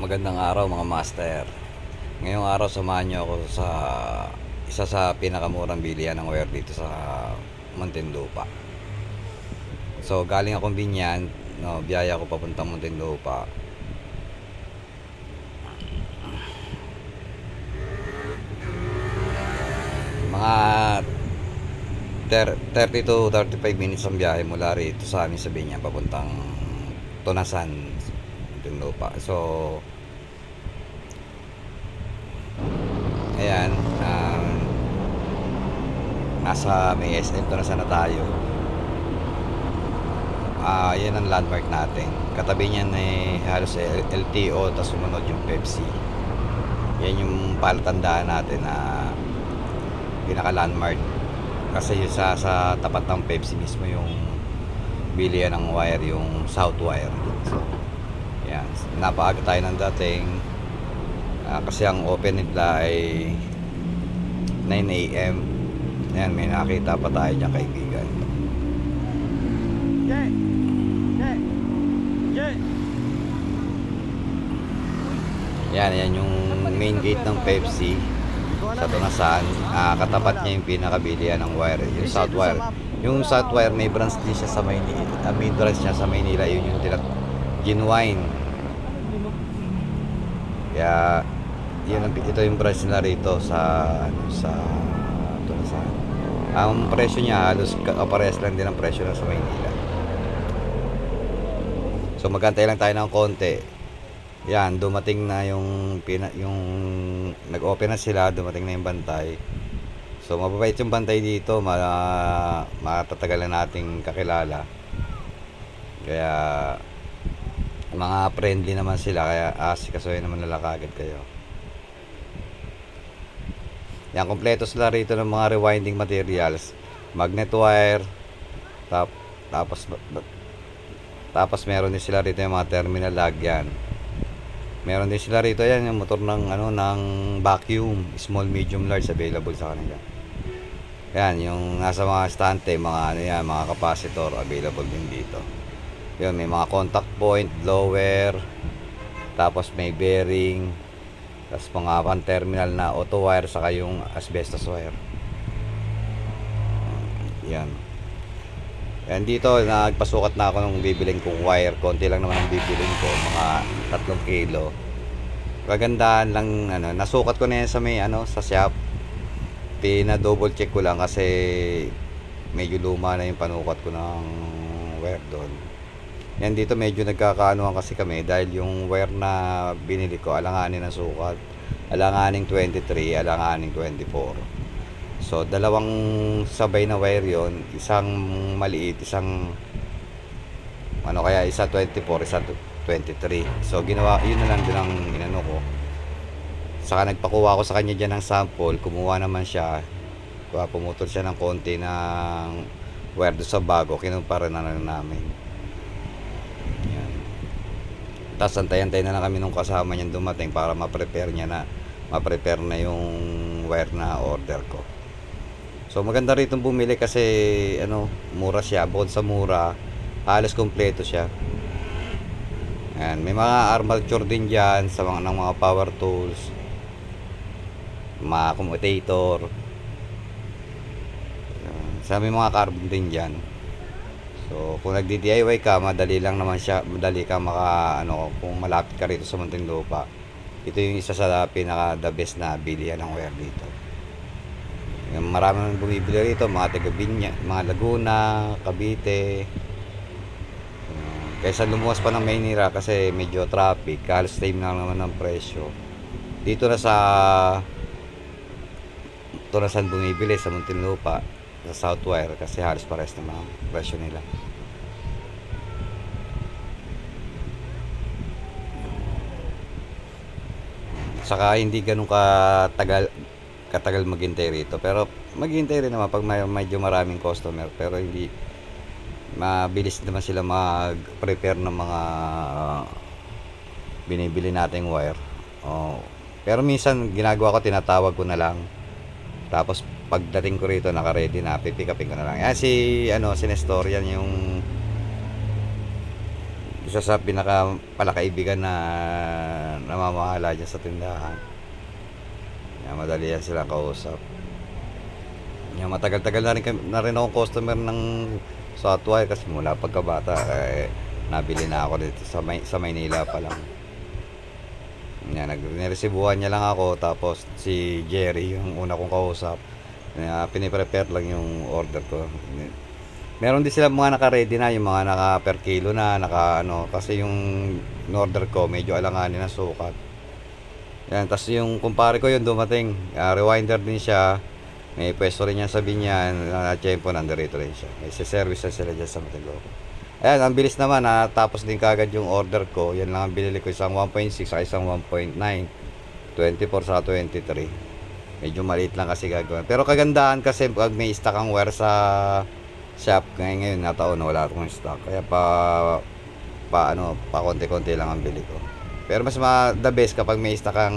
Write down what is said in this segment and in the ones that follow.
Magandang araw mga master. Ngayong araw samahan niyo ako sa isa sa pinakamurang bilihan ng wire dito sa Muntinlupa. So galing akong Binyan, no, biyaya ko papuntang Muntinlupa. Mga ter- 30 to 35 minutes ang biyahe mula rito sa amin sa Binyan papuntang Tunasan, Muntinlupa. So Ayan, um, nasa may SM to na sana tayo. Ah, yan ang landmark natin. Katabi niyan eh halos LTO tapos sumunod yung Pepsi. Yan yung palatandaan natin na pinaka landmark. Kasi yung sa, sa tapat ng Pepsi mismo yung bilihan ng wire, yung South Wire. So, yan. Napaaga tayo ng dating. Ah, kasi ang open nila ay 9 a.m. Ayan, may nakita pa tayo dyan kaibigan. Yeah. Yeah. Yeah. Yan, yan yung main gate ng Pepsi sa Tunasan. Ah, katapat niya yung pinakabilihan ng wire, yung South Wire. Yung South Wire may branch din siya sa Maynila. Uh, may branch niya sa Maynila, yun yung tinat Genuine. Kaya yun ang, ito yung branch nila rito sa ano, sa Tunasan. Ang presyo niya halos kaparehas lang din ang presyo ng sa Maynila. So magantay lang tayo ng konti. Yan, dumating na yung pina, yung nag-open na sila, dumating na yung bantay. So mababait yung bantay dito, ma matatagal na nating kakilala. Kaya mga friendly naman sila kaya asikasuhin naman nila kagad kayo. Yan, kompleto sila rito ng mga rewinding materials. Magnet wire, tap, tapos tapos meron din sila rito yung mga terminal lag yan. Meron din sila rito yan yung motor ng ano ng vacuum, small, medium, large available sa kanila. Yan, yung nasa mga stante, mga ano yan, mga capacitor available din dito. Yun, may mga contact point, blower, tapos may bearing, tapos mga pan terminal na auto wire saka yung asbestos wire. Yan. Yan dito, nagpasukat na ako nung bibiling kong wire. Konti lang naman ang bibiling ko, mga 3 kilo. Kagandahan lang, ano, nasukat ko na yan sa may, ano, sa shop. Pina double check ko lang kasi medyo luma na yung panukat ko ng wire doon. Yan dito medyo nagkakaanuhan kasi kami dahil yung wire na binili ko alanganin ang sukat. Alanganing 23, alanganing 24. So, dalawang sabay na wire yon Isang maliit, isang ano kaya, isa 24, isa 23. So, ginawa, yun na lang din ang inano ko. Saka nagpakuha ko sa kanya dyan ng sample. Kumuha naman siya. Pumutol siya ng konti ng wire sa bago. Kinumpara na lang namin. Tapos antay-antay na lang kami nung kasama niyan dumating para ma-prepare niya na ma-prepare na yung wire na order ko. So maganda rito bumili kasi ano, mura siya. Bukod sa mura, halos kompleto siya. Ayan, may mga armature din diyan sa mga ng mga power tools. Mga commutator. Sa may mga carbon din diyan. So, kung nagdi-DIY ka, madali lang naman siya, madali ka maka ano, kung malapit ka rito sa Muntinlupa. Ito yung isa sa pinaka the best na bilihan ng wire dito. Yung marami nang bumibili rito, mga taga Binya, mga Laguna, Cavite. Kaysa lumuwas pa ng Maynila kasi medyo traffic, halos same na naman ng presyo. Dito na sa ito na saan bumibili sa Muntinlupa, sa Southwire kasi halos pares naman ang presyo nila. Saka hindi ganun katagal katagal maghintay rito. Pero maghintay rin naman pag may medyo maraming customer. Pero hindi mabilis naman sila mag-prepare ng mga uh, binibili nating wire. Oh. Pero minsan ginagawa ko tinatawag ko na lang. Tapos pagdating ko rito naka-ready na, pipick upin ko na lang. Yan si ano si Nestorian yung isa sa pinaka palakaibigan na namamahala dyan sa tindahan. Yan, madali yan sila kausap. Yan, matagal-tagal na rin, kami, na rin akong customer ng Softwire kasi mula pagkabata eh, nabili na ako dito sa, May, sa Maynila pa lang. Yan, nag niya lang ako tapos si Jerry yung una kong kausap. Uh, piniprepare lang yung order ko. Meron din sila mga naka-ready na, yung mga naka per kilo na, naka ano, kasi yung order ko medyo alanganin na sukat. Yan, tapos yung kumpare ko yun dumating, ah, rewinder din siya. May pwesto rin niya sa binyan, na tiyempo nandito rin siya. May service na sila dyan sa Matiloco. Ayan, ang bilis naman, natapos din kagad yung order ko. Yan lang ang binili ko, isang 1.6 sa isang 1.9. 24 sa 23. Medyo maliit lang kasi gagawin. Pero kagandahan kasi pag may stock ang wire sa shop, ngayon ngayon na wala akong stock. Kaya pa, pa ano, pa konti-konti lang ang bili ko. Pero mas ma, the best kapag may stock ang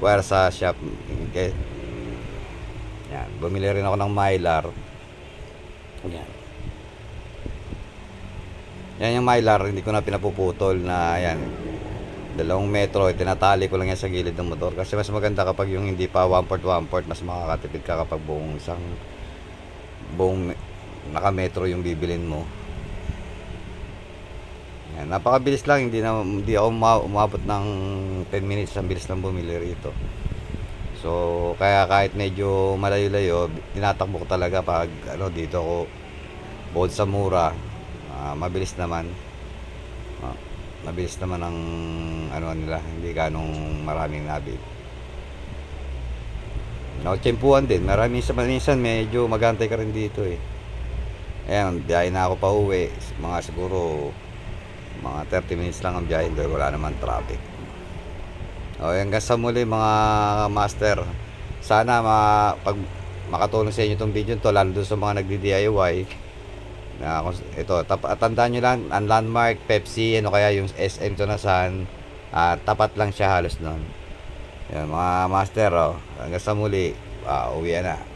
wire sa shop. Okay. Yan, bumili rin ako ng Mylar. Yan. Yan yung Mylar, hindi ko na pinapuputol na yan. Dalawang metro, eh, tinatali ko lang yan sa gilid ng motor. Kasi mas maganda kapag yung hindi pa one port one port, mas makakatipid ka kapag buong isang buong me- naka-metro yung bibilin mo. Yan, napakabilis lang, hindi na hindi ako uma- umabot ng 10 minutes, ang bilis lang bumili rito. So, kaya kahit medyo malayo-layo, tinatakbo ko talaga pag ano dito ako bukod sa mura, ah, mabilis naman. Ah, mabilis naman ang ano nila, hindi ganong maraming nabit. No, tsempuan din. Marami sa minsan medyo magantay ka rin dito eh. Ayan, biyahe na ako pa uwi. Mga siguro mga 30 minutes lang ang biyahe dahil wala naman traffic. O, hanggang sa muli mga master. Sana ma, pag makatulong sa inyo itong video to, lalo doon sa mga nagdi-DIY. Na, ito, tap, tandaan nyo lang, ang landmark, Pepsi, ano kaya yung SM to na saan, ah, tapat lang siya halos nun. Yan, mga master, oh, hanggang sa muli, ah, uwi na.